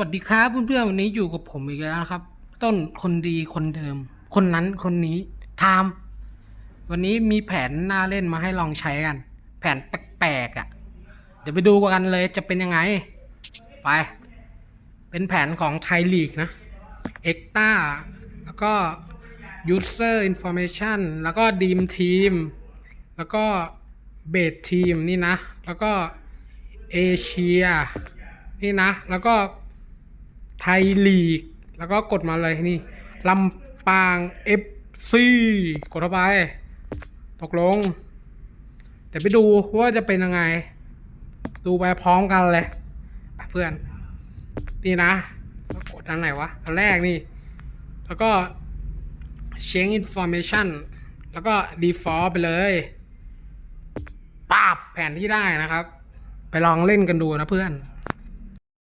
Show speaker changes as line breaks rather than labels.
วัสดีครับเพื่อนๆวันนี้อยู่กับผมอีกแล้วครับ ต้นคนดีคนเดิม คนนั้นคนนี้ไทามวันนี้มีแผนน่าเล่นมาให้ลองใช้กัน แผนแปลกๆอะ่ะ เดี๋ยวไปดูกันเลยจะเป็นยังไง ไป เป็นแผนของไทยลีกนะเอ็กตาแล้วก็ User Information แล้วก็ดีมทีมแล้วก็เบสทีมนี่นะ แล้วก็เอเชียนี่นะ แล้วก็ ไทยลีก แล้วก็กดมาเลยนี่ลำปางเอฟซีกดเข้าไป ตกลง เดี๋ยวไปดูว่าจะเป็นยังไง ดูไปพร้อมกันเลยเพื่อน นี่นะแล้วกดอันไหนวะ อันแรกนี่ แล้วก็ change information แล้วก็ default ไปเลยปาบแผนที่ได้นะครับ ไปลองเล่นกันดูนะเพื่อน